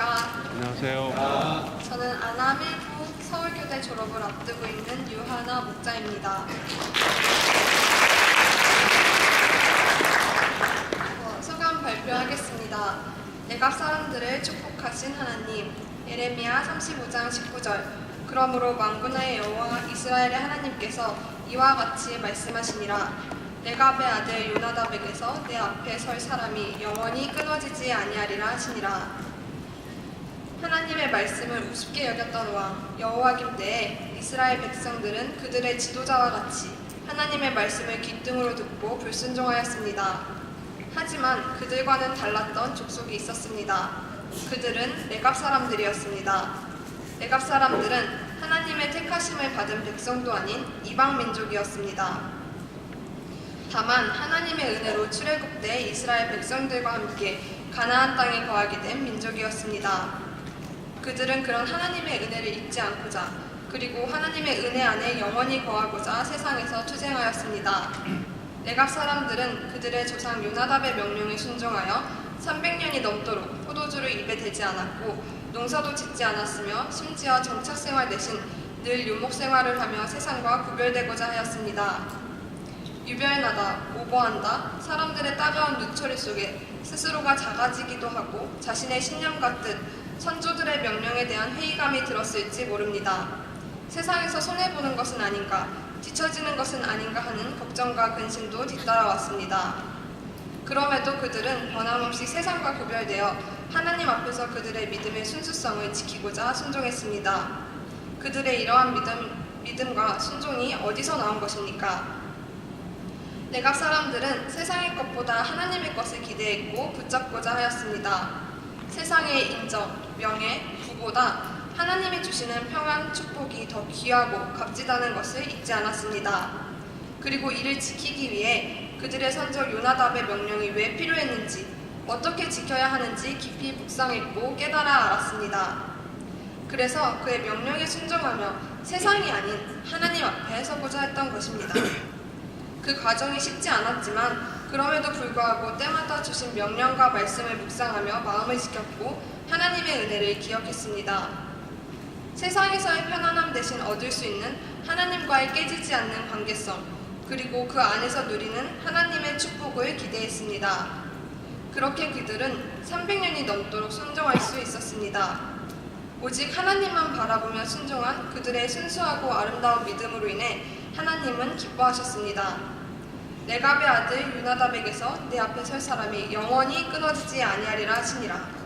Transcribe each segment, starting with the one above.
안녕하십니까. 안녕하세요. 저는 아나밀부 서울교대 졸업을 앞두고 있는 유하나 목자입니다. 어, 소감 발표하겠습니다. 내각 사람들을 축복하신 하나님, 예레미야 35장 19절. 그러므로 만군의 여호와 이스라엘의 하나님께서 이와 같이 말씀하시니라. 내갑의 아들 요나답에게서 내 앞에 설 사람이 영원히 끊어지지 아니하리라 하시니라. 하나님의 말씀을 우습게 여겼던 왕 여호와김 때에 이스라엘 백성들은 그들의 지도자와 같이 하나님의 말씀을 귓등으로 듣고 불순종하였습니다. 하지만 그들과는 달랐던 족속이 있었습니다. 그들은 내갑 사람들이었습니다. 내갑 사람들은 하나님의 택하심을 받은 백성도 아닌 이방 민족이었습니다. 다만 하나님의 은혜로 출애굽 때 이스라엘 백성들과 함께 가나안 땅에 거하게 된 민족이었습니다. 그들은 그런 하나님의 은혜를 잊지 않고자 그리고 하나님의 은혜 안에 영원히 거하고자 세상에서 투쟁하였습니다. 내각 사람들은 그들의 조상 요나답의 명령에 순종하여 300년이 넘도록 포도주를 입에 대지 않았고 농사도 짓지 않았으며 심지어 정착 생활 대신 늘 유목 생활을 하며 세상과 구별되고자 하였습니다. 유별나다, 오버한다, 사람들의 따가운 눈초리 속에 스스로가 작아지기도 하고 자신의 신념 같듯 선조들의 명령에 대한 회의감이 들었을지 모릅니다. 세상에서 손해보는 것은 아닌가, 뒤처지는 것은 아닌가 하는 걱정과 근심도 뒤따라왔습니다. 그럼에도 그들은 변함없이 세상과 구별되어 하나님 앞에서 그들의 믿음의 순수성을 지키고자 순종했습니다. 그들의 이러한 믿음, 믿음과 순종이 어디서 나온 것입니까? 내각 사람들은 세상의 것보다 하나님의 것을 기대했고 붙잡고자 하였습니다. 세상의 인정, 명예, 부보다 하나님이 주시는 평안, 축복이 더 귀하고 값지다는 것을 잊지 않았습니다. 그리고 이를 지키기 위해 그들의 선조 요나답의 명령이 왜 필요했는지, 어떻게 지켜야 하는지 깊이 묵상했고 깨달아 알았습니다. 그래서 그의 명령에 순종하며 세상이 아닌 하나님 앞에 서고자 했던 것입니다. 그 과정이 쉽지 않았지만 그럼에도 불구하고 때마다 주신 명령과 말씀을 묵상하며 마음을 지켰고 하나님의 은혜를 기억했습니다. 세상에서의 편안함 대신 얻을 수 있는 하나님과의 깨지지 않는 관계성 그리고 그 안에서 누리는 하나님의 축복을 기대했습니다. 그렇게 그들은 300년이 넘도록 순종할 수 있었습니다. 오직 하나님만 바라보며 순종한 그들의 순수하고 아름다운 믿음으로 인해 하나님은 기뻐하셨습니다. 내갑의 아들 유나답에게서 내 앞에 설 사람이 영원히 끊어지지 아니하리라 하시니라.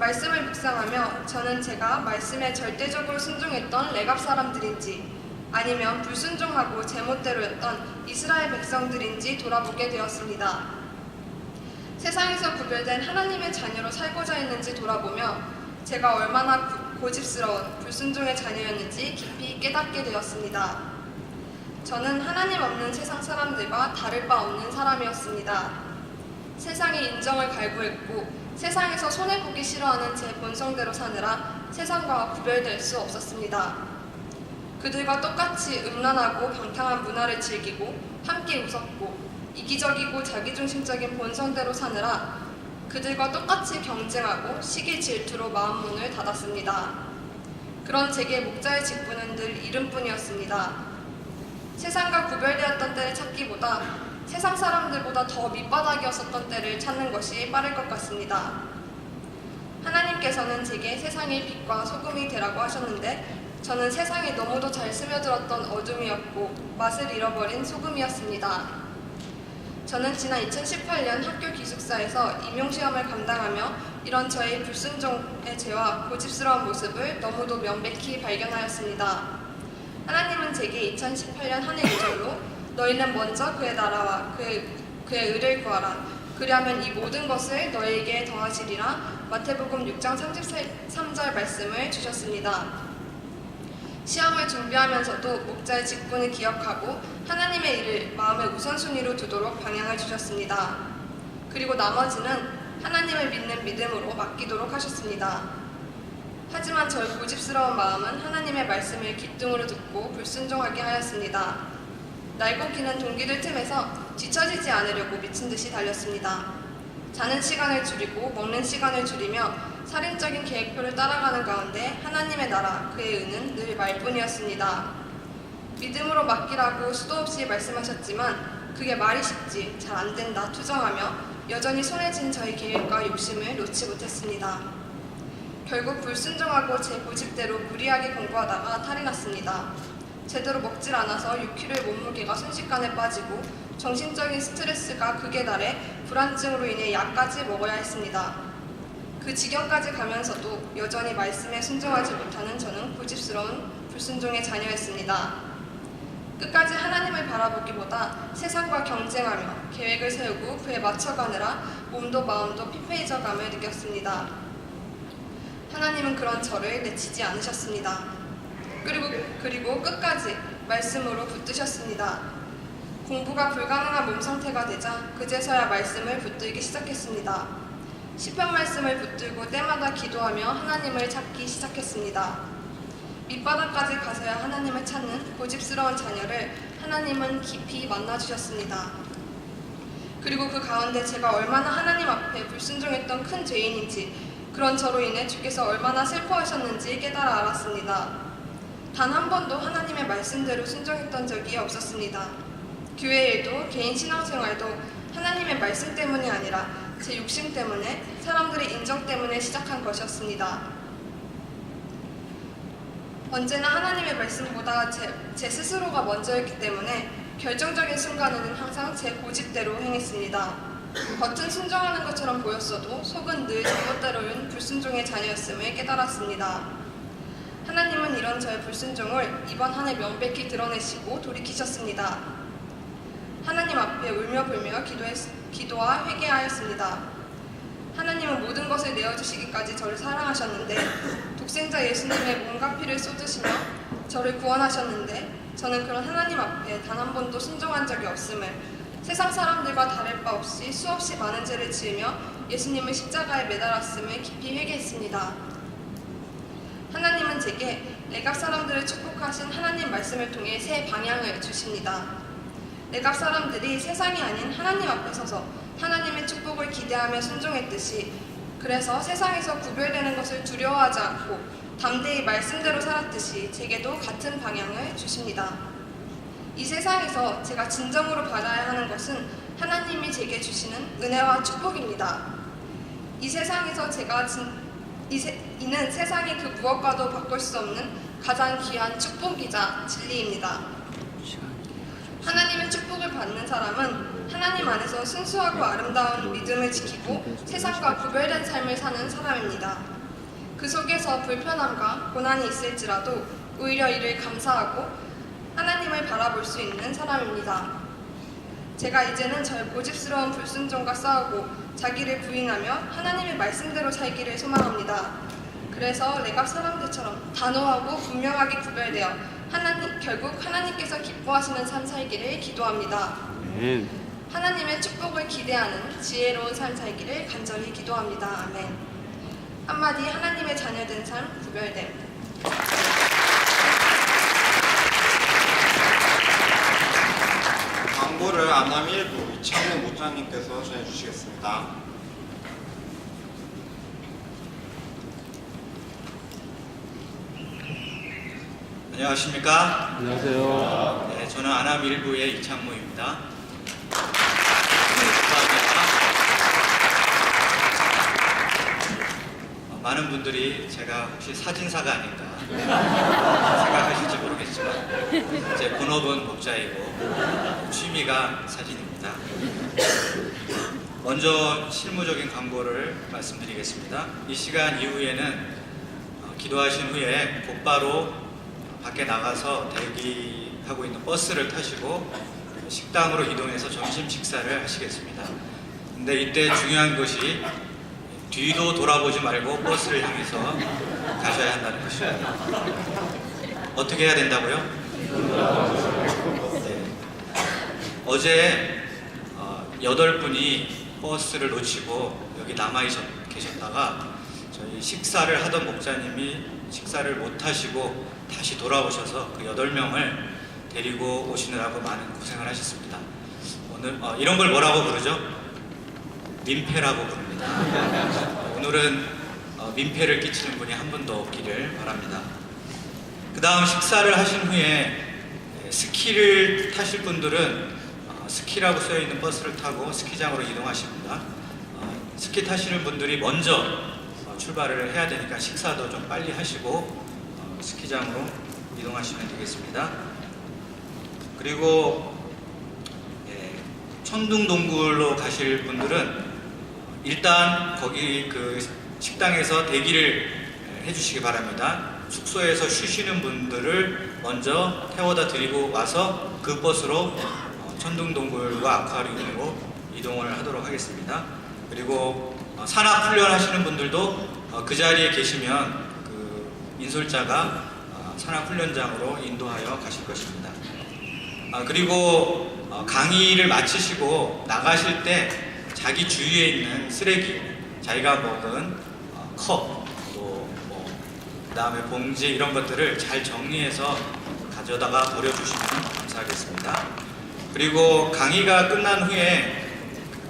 말씀을 묵상하며 저는 제가 말씀에 절대적으로 순종했던 레갑 사람들인지 아니면 불순종하고 제멋대로였던 이스라엘 백성들인지 돌아보게 되었습니다. 세상에서 구별된 하나님의 자녀로 살고자 했는지 돌아보며 제가 얼마나 구- 고집스러운 불순종의 자녀였는지 깊이 깨닫게 되었습니다. 저는 하나님 없는 세상 사람들과 다를 바 없는 사람이었습니다. 세상의 인정을 갈구했고 세상에서 손해 보기 싫어하는 제 본성대로 사느라 세상과 구별될 수 없었습니다. 그들과 똑같이 음란하고 방탕한 문화를 즐기고 함께 웃었고 이기적이고 자기중심적인 본성대로 사느라 그들과 똑같이 경쟁하고 시기 질투로 마음 문을 닫았습니다. 그런 제게 목자의 직분은 늘 이름뿐이었습니다. 세상과 구별되었던 때를 찾기보다 세상 사람들보다 더 밑바닥이었었던 때를 찾는 것이 빠를 것 같습니다. 하나님께서는 제게 세상의 빛과 소금이 되라고 하셨는데 저는 세상에 너무도 잘 스며들었던 어둠이었고 맛을 잃어버린 소금이었습니다. 저는 지난 2018년 학교 기숙사에서 임용시험을 감당하며 이런 저의 불순종의 죄와 고집스러운 모습을 너무도 명백히 발견하였습니다. 하나님은 제게 2018년 한해 유절로 너희는 먼저 그의 나라와 그의, 그의 의를 구하라. 그리하면 이 모든 것을 너희에게 더하시리라. 마태복음 6장 33절 말씀을 주셨습니다. 시험을 준비하면서도 목자의 직분을 기억하고 하나님의 일을 마음의 우선순위로 두도록 방향을 주셨습니다. 그리고 나머지는 하나님을 믿는 믿음으로 맡기도록 하셨습니다. 하지만 저의 고집스러운 마음은 하나님의 말씀을 귓등으로 듣고 불순종하게 하였습니다. 날고 기는 동기들 틈에서 뒤처지지 않으려고 미친 듯이 달렸습니다. 자는 시간을 줄이고 먹는 시간을 줄이며 살인적인 계획표를 따라가는 가운데 하나님의 나라, 그의 은은 늘 말뿐이었습니다. 믿음으로 맡기라고 수도 없이 말씀하셨지만 그게 말이 쉽지 잘 안 된다 투정하며 여전히 손에 쥔 저희 계획과 욕심을 놓지 못했습니다. 결국 불순종하고 제 고집대로 무리하게 공부하다가 탈이 났습니다. 제대로 먹질 않아서 6kg의 몸무게가 순식간에 빠지고 정신적인 스트레스가 극에 달해 불안증으로 인해 약까지 먹어야 했습니다. 그 지경까지 가면서도 여전히 말씀에 순종하지 못하는 저는 고집스러운 불순종의 자녀였습니다. 끝까지 하나님을 바라보기보다 세상과 경쟁하며 계획을 세우고 그에 맞춰가느라 몸도 마음도 피폐해져감을 느꼈습니다. 하나님은 그런 저를 내치지 않으셨습니다. 그리고, 그리고 끝까지 말씀으로 붙드셨습니다. 공부가 불가능한 몸 상태가 되자 그제서야 말씀을 붙들기 시작했습니다. 시편 말씀을 붙들고 때마다 기도하며 하나님을 찾기 시작했습니다. 밑바닥까지 가서야 하나님을 찾는 고집스러운 자녀를 하나님은 깊이 만나주셨습니다. 그리고 그 가운데 제가 얼마나 하나님 앞에 불순종했던 큰 죄인인지 그런 저로 인해 주께서 얼마나 슬퍼하셨는지 깨달아 알았습니다. 단 한 번도 하나님의 말씀대로 순종했던 적이 없었습니다. 교회 일도 개인 신앙생활도 하나님의 말씀 때문이 아니라 제 욕심 때문에 사람들의 인정 때문에 시작한 것이었습니다. 언제나 하나님의 말씀보다 제, 제 스스로가 먼저였기 때문에 결정적인 순간에는 항상 제 고집대로 행했습니다. 겉은 순종하는 것처럼 보였어도 속은 늘 잘못대로인 불순종의 자녀였음을 깨달았습니다. 하나님은 이런 저의 불순종을 이번 한 해 명백히 드러내시고 돌이키셨습니다. 하나님 앞에 울며 불며 기도했, 기도와 회개하였습니다. 하나님은 모든 것을 내어주시기까지 저를 사랑하셨는데 독생자 예수님의 몸과 피를 쏟으시며 저를 구원하셨는데 저는 그런 하나님 앞에 단 한 번도 순종한 적이 없음을 세상 사람들과 다를 바 없이 수없이 많은 죄를 지으며 예수님을 십자가에 매달았음을 깊이 회개했습니다. 하나님은 제게 내각 사람들을 축복하신 하나님 말씀을 통해 새 방향을 주십니다. 내각 사람들이 세상이 아닌 하나님 앞에 서서 하나님의 축복을 기대하며 순종했듯이 그래서 세상에서 구별되는 것을 두려워하지 않고 담대히 말씀대로 살았듯이 제게도 같은 방향을 주십니다. 이 세상에서 제가 진정으로 받아야 하는 것은 하나님이 제게 주시는 은혜와 축복입니다. 이 세상에서 제가 진, 이 세, 이는 세상이 그 무엇과도 바꿀 수 없는 가장 귀한 축복이자 진리입니다. 하나님의 축복을 받는 사람은 하나님 안에서 순수하고 아름다운 믿음을 지키고 세상과 구별된 삶을 사는 사람입니다. 그 속에서 불편함과 고난이 있을지라도 오히려 이를 감사하고 하나님을 바라볼 수 있는 사람입니다. 제가 이제는 저의 고집스러운 불순종과 싸우고 자기를 부인하며 하나님의 말씀대로 살기를 소망합니다. 그래서 내가 사람들처럼 단호하고 분명하게 구별되어 하나님 결국 하나님께서 기뻐하시는 삶 살기를 기도합니다. 아멘. 하나님의 축복을 기대하는 지혜로운 삶 살기를 간절히 기도합니다. 아멘. 한마디 하나님의 자녀된 삶 구별됨. 광고를 안남일부 이창훈 목사님께서 전해주시겠습니다. 안녕하십니까? 안녕하세요. 네, 저는 아남 일부의 이창모입니다. 어, 많은 분들이 제가 혹시 사진사가 아닌가 생각하실지 모르겠지만 제 본업은 목자이고 취미가 사진입니다. 먼저 실무적인 광고를 말씀드리겠습니다. 이 시간 이후에는 어, 기도하신 후에 곧바로 밖에 나가서 대기하고 있는 버스를 타시고 식당으로 이동해서 점심 식사를 하시겠습니다. 근데 이때 중요한 것이 뒤도 돌아보지 말고 버스를 향해서 가셔야 한다는 것입니다. 어떻게 해야 된다고요? 네. 어제 어, 여덟 분이 버스를 놓치고 여기 남아 계셨다가 저희 식사를 하던 목자님이 식사를 못 하시고 다시 돌아오셔서 그 여덟 명을 데리고 오시느라고 많은 고생을 하셨습니다. 오늘 어, 이런 걸 뭐라고 부르죠? 민폐라고 부릅니다. 오늘은 어, 어, 민폐를 끼치는 분이 한 분도 없기를 바랍니다. 그 다음 식사를 하신 후에 예, 스키를 타실 분들은 어, 스키라고 쓰여 있는 버스를 타고 스키장으로 이동하십니다. 어, 스키 타시는 분들이 먼저 어, 출발을 해야 되니까 식사도 좀 빨리 하시고 어, 스키장으로 이동하시면 되겠습니다. 그리고 예, 천둥 동굴로 가실 분들은 일단 거기 그 식당에서 대기를 예, 해주시기 바랍니다. 숙소에서 쉬시는 분들을 먼저 태워다 드리고 와서 그 버스로 어, 천둥동굴과 아쿠아리움으로 이동을 하도록 하겠습니다. 그리고 어, 산악 훈련 하시는 분들도 어, 그 자리에 계시면 그 인솔자가 어, 산악 훈련장으로 인도하여 가실 것입니다. 아, 그리고 어, 강의를 마치시고 나가실 때 자기 주위에 있는 쓰레기, 자기가 먹은 어, 컵, 또뭐 그다음에 봉지 이런 것들을 잘 정리해서 가져다가 버려주시면 감사하겠습니다. 그리고 강의가 끝난 후에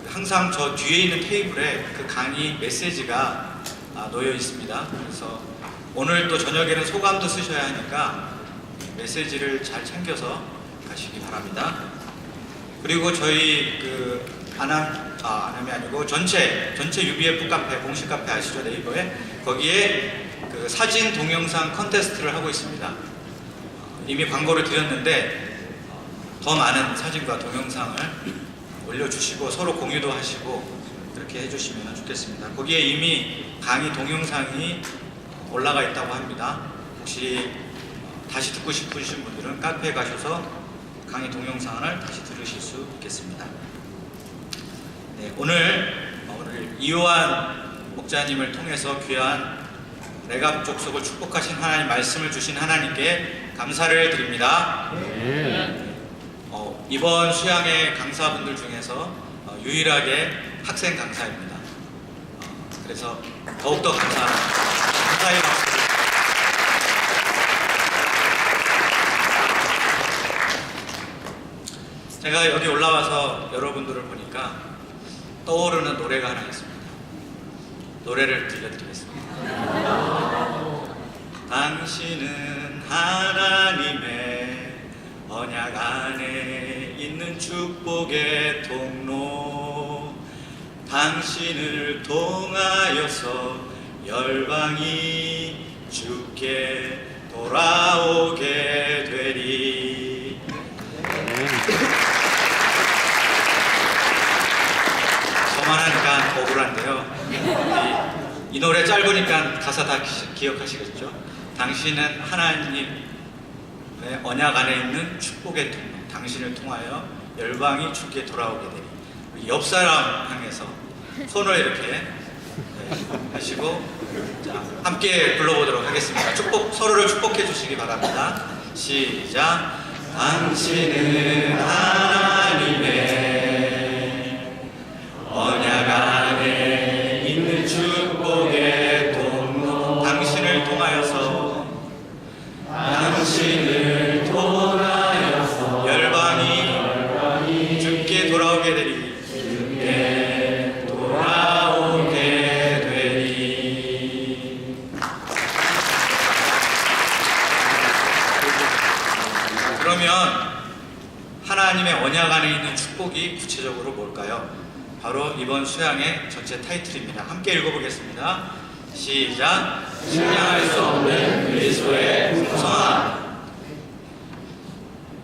항상 저 뒤에 있는 테이블에 그 강의 메시지가 아, 놓여 있습니다. 그래서 오늘 또 저녁에는 소감도 쓰셔야 하니까 메시지를 잘 챙겨서 가시기 바랍니다. 그리고 저희 그 안암 아 안암이 아니고 전체 전체 UBF 카페 공식 카페 아시죠 네이버에 거기에 그 사진 동영상 컨테스트를 하고 있습니다. 어, 이미 광고를 드렸는데 어, 더 많은 사진과 동영상을 올려주시고 서로 공유도 하시고 그렇게 해주시면 좋겠습니다. 거기에 이미 강의 동영상이 올라가 있다고 합니다. 혹시 어, 다시 듣고 싶으신 분들은 카페에 가셔서 강의 동영상을 다시 들으실 수 있겠습니다. 네, 오늘 어, 오늘 이요한 목자님을 통해서 귀한 내가 족속을 축복하신 하나님 말씀을 주신 하나님께 감사를 드립니다. 어, 이번 수양의 강사분들 중에서 어, 유일하게 학생 강사입니다. 어, 그래서 더욱더 감사합니다. 감사의 박수를 제가 여기 올라와서 여러분들을 보니까 떠오르는 노래가 하나 있습니다. 노래를 들려드리겠습니다. 당신은 하나님의 언약 안에 있는 축복의 통로 당신을 통하여서 열방이 주께 돌아오게 되리 저만 하니까 억울한데요. 이, 이 노래 짧으니까 가사 다 기, 기억하시겠죠? 당신은 하나님의 언약 안에 있는 축복의 통로, 당신을 통하여 열방이 주께 돌아오게. 우리 옆 사람 향해서 손을 이렇게 네, 하시고 자, 함께 불러보도록 하겠습니다. 축복 서로를 축복해 주시기 바랍니다. 시작. 당신은 하나님의 그러면 하나님의 언약 안에 있는 축복이 구체적으로 뭘까요? 바로 이번 수양의 전체 타이틀입니다. 함께 읽어보겠습니다. 시작. 측량할 수 없는 그리스도의 풍성함.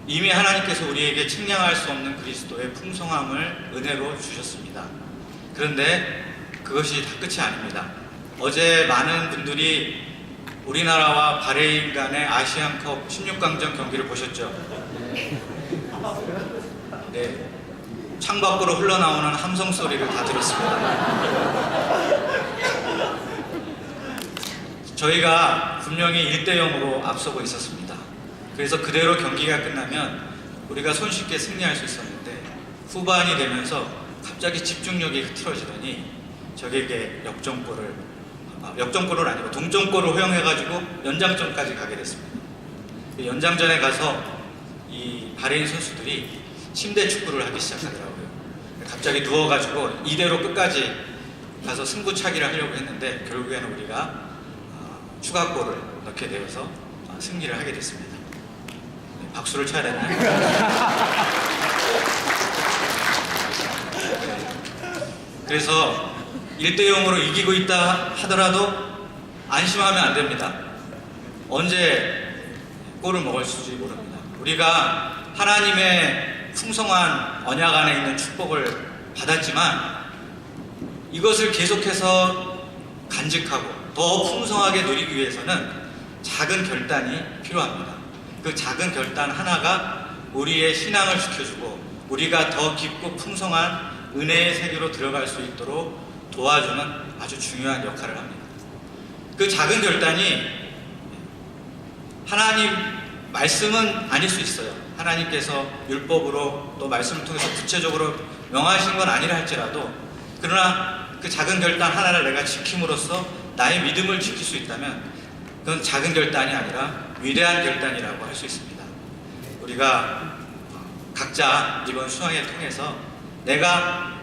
이미 하나님께서 우리에게 측량할 수 없는 그리스도의 풍성함을 은혜로 주셨습니다. 그런데 그것이 다 끝이 아닙니다. 어제 많은 분들이 우리나라와 바레인 간의 아시안컵 16강전 경기를 보셨죠? 네. 창밖으로 흘러나오는 함성 소리를 다 들었습니다. 저희가 분명히 1대 0으로 앞서고 있었습니다. 그래서 그대로 경기가 끝나면 우리가 손쉽게 승리할 수 있었는데 후반이 되면서 갑자기 집중력이 흐트러지더니 적에게 역전골을 아, 역전골은 아니고 동점골을 허용해가지고 연장전까지 가게 됐습니다. 그 연장전에 가서 이 바레인 선수들이 침대 축구를 하기 시작하더라고요. 갑자기 누워가지고 이대로 끝까지 가서 승부차기를 하려고 했는데 결국에는 우리가 어, 추가골을 넣게 되어서 어, 승리를 하게 됐습니다. 네, 박수를 쳐야 되나요? 그래서 1대 0으로 이기고 있다 하더라도 안심하면 안 됩니다. 언제 골을 먹을지 모릅니다. 우리가 하나님의 풍성한 언약 안에 있는 축복을 받았지만 이것을 계속해서 간직하고 더 풍성하게 누리기 위해서는 작은 결단이 필요합니다. 그 작은 결단 하나가 우리의 신앙을 지켜주고 우리가 더 깊고 풍성한 은혜의 세계로 들어갈 수 있도록 도와주는 아주 중요한 역할을 합니다. 그 작은 결단이 하나님 말씀은 아닐 수 있어요. 하나님께서 율법으로 또 말씀을 통해서 구체적으로 명하신 건 아니라 할지라도 그러나 그 작은 결단 하나를 내가 지킴으로써 나의 믿음을 지킬 수 있다면 그건 작은 결단이 아니라 위대한 결단이라고 할 수 있습니다. 우리가 각자 이번 수강회 통해서 내가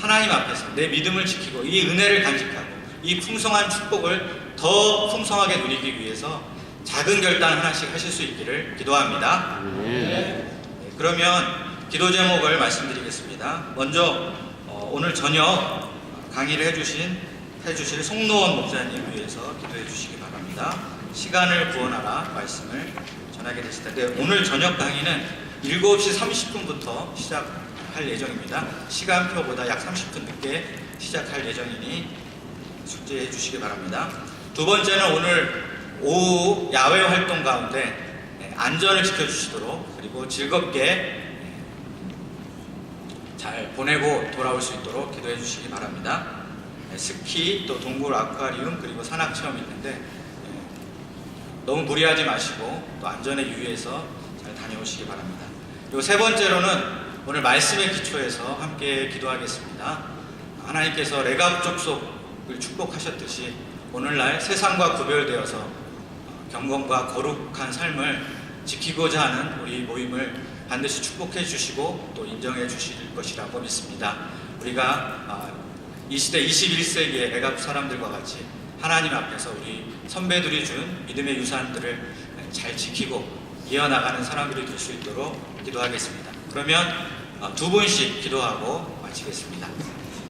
하나님 앞에서 내 믿음을 지키고 이 은혜를 간직하고 이 풍성한 축복을 더 풍성하게 누리기 위해서 작은 결단 하나씩 하실 수 있기를 기도합니다. 네, 그러면 기도 제목을 말씀드리겠습니다. 먼저 어, 오늘 저녁 강의를 해주신 해주실 송노원 목사님 위해서 기도해 주시기 바랍니다. 시간을 구원하라 말씀을 전하게 되실 텐데 오늘 저녁 강의는 7시 30분부터 시작 할 예정입니다. 시간표보다 약 30분 늦게 시작할 예정이니 숙지해 주시기 바랍니다. 두 번째는 오늘 오후 야외 활동 가운데 네, 안전을 지켜주시도록 그리고 즐겁게 네, 잘 보내고 돌아올 수 있도록 기도해 주시기 바랍니다. 네, 스키 또 동굴 아쿠아리움 그리고 산악 체험이 있는데 네, 너무 무리하지 마시고 또 안전에 유의해서 잘 다녀오시기 바랍니다. 그리고 세 번째로는 오늘 말씀의 기초에서 함께 기도하겠습니다. 하나님께서 레갑 족속을 축복하셨듯이 오늘날 세상과 구별되어서 어, 경건과 거룩한 삶을 지키고자 하는 우리 모임을 반드시 축복해 주시고 또 인정해 주실 것이라고 믿습니다. 우리가 아, 이 시대 21세기의 레갑 사람들과 같이 하나님 앞에서 우리 선배들이 준 믿음의 유산들을 잘 지키고 이어나가는 사람들이 될 수 있도록 기도하겠습니다. 그러면 어, 두 분씩 기도하고 마치겠습니다.